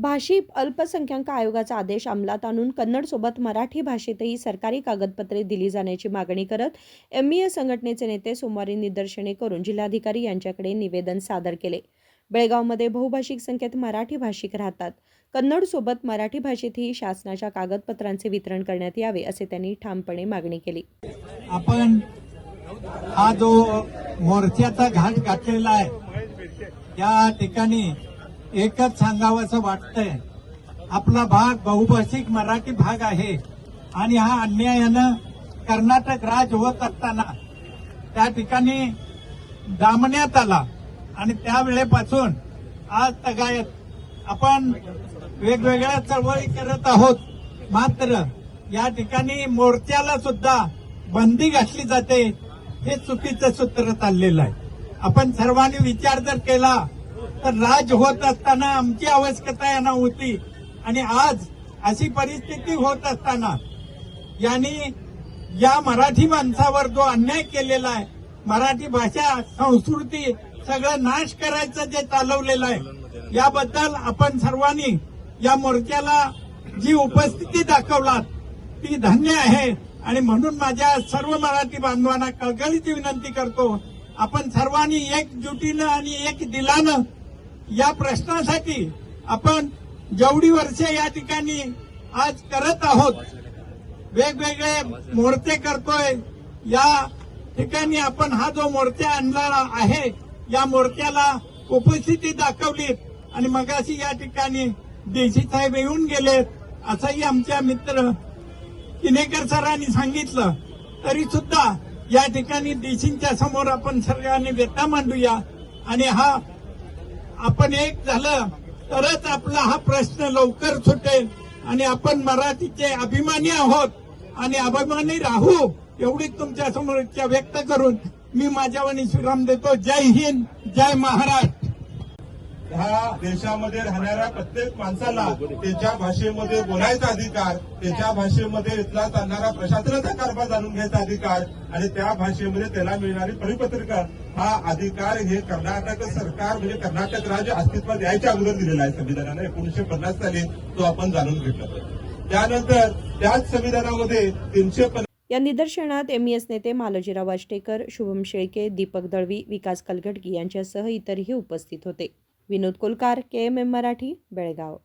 भाषिक अल्पसंख्याक आयोगाचा आदेश अंमलात आणून कन्नडसोबत मराठी भाषेतही सरकारी कागदपत्रे दिली जाण्याची मागणी करत एम ई संघटनेचे नेते सोमवारी निदर्शने करून जिल्हाधिकारी यांच्याकडे निवेदन सादर केले. बेळगावमध्ये बहुभाषिक संख्येत मराठी भाषिक राहतात. कन्नडसोबत मराठी भाषेतही शासनाच्या कागदपत्रांचे वितरण करण्यात यावे असे त्यांनी ठामपणे मागणी केली. आपण हा जो मोर्चाचा घाट घातलेला आहे या ठिकाणी एकच सांगावंसं वाटतंय. आपला भाग बहुभाषिक मराठी भाग आहे आणि हा अन्यायानं कर्नाटक राज होत असताना त्या ठिकाणी दामण्यात आला आणि त्यावेळेपासून आज तगायत आपण वेगवेगळ्या चळवळी करत आहोत. मात्र या ठिकाणी मोर्चाला सुद्धा बंदी घातली जाते हे चुकीचं सूत्र चाललेलं आहे. आपण सर्वांनी विचार जर केला तर राज होत असताना आमची आवश्यकता यांना होती. आणि आज अशी परिस्थिती होत असताना यांनी या मराठी माणसावर जो अन्याय केलेला आहे मराठी भाषा संस्कृती सगळं नाश करायचं जे चालवलेलं आहे याबद्दल आपण सर्वांनी या मोर्चाला जी उपस्थिती दाखवलात ती धन्य आहे. आणि म्हणून माझ्या सर्व मराठी बांधवांना कळकळीची विनंती करतो आपण सर्वांनी एकजुटीनं आणि एक दिलानं या प्रश्नासाठी आपण जेवढी वर्षे या ठिकाणी आज करत आहोत वेगवेगळे मोर्चे करतोय या ठिकाणी आपण हा जो मोर्चा आणला आहे या मोर्चाला उपस्थिती दाखवली आणि मगाशी या ठिकाणी देशी साहेब येऊन गेलेत असंही आमच्या मित्र किनेकर सरांनी सांगितलं. तरी सुद्धा या ठिकाणी देशींच्या समोर आपण सर्वांनी व्यथा मांडूया आणि हा आपण एक झालं तरच आपला हा प्रश्न लवकर सुटेल. आणि आपण मराठीचे अभिमानी आहोत. आणि अभिमानी राहू एवढीच तुमच्यासमोर इच्छा व्यक्त करून मी माझ्या वणी देतो. जय हिंद जय महाराष्ट्र. ह्या देशामध्ये राहणाऱ्या प्रत्येक माणसाला त्याच्या भाषेमध्ये बोलायचा अधिकार त्याच्या भाषेमध्ये इथला चालणारा प्रशासनाचा कारभार जाणून घ्यायचा अधिकार आणि त्या भाषेमध्ये त्याला मिळणारी परिपत्रका हा अधिकार हे कर्नाटक सरकार म्हणजे कर्नाटक राज्य अस्तित्वात यायच्या अगोदर दिलेला आहे संविधानानं. एकोणीशे पन्नास साली तो आपण जाणून घेतला त्यानंतर त्याच संविधानामध्ये तीनशे या निदर्शनात एम एस नेते मालोजीराव वाष्टेकर शुभम शेळके दीपक दळवी विकास कलघटगी यांच्यासह इतरही उपस्थित होते. Vinod Kolkar K M M Marathi Belgaum.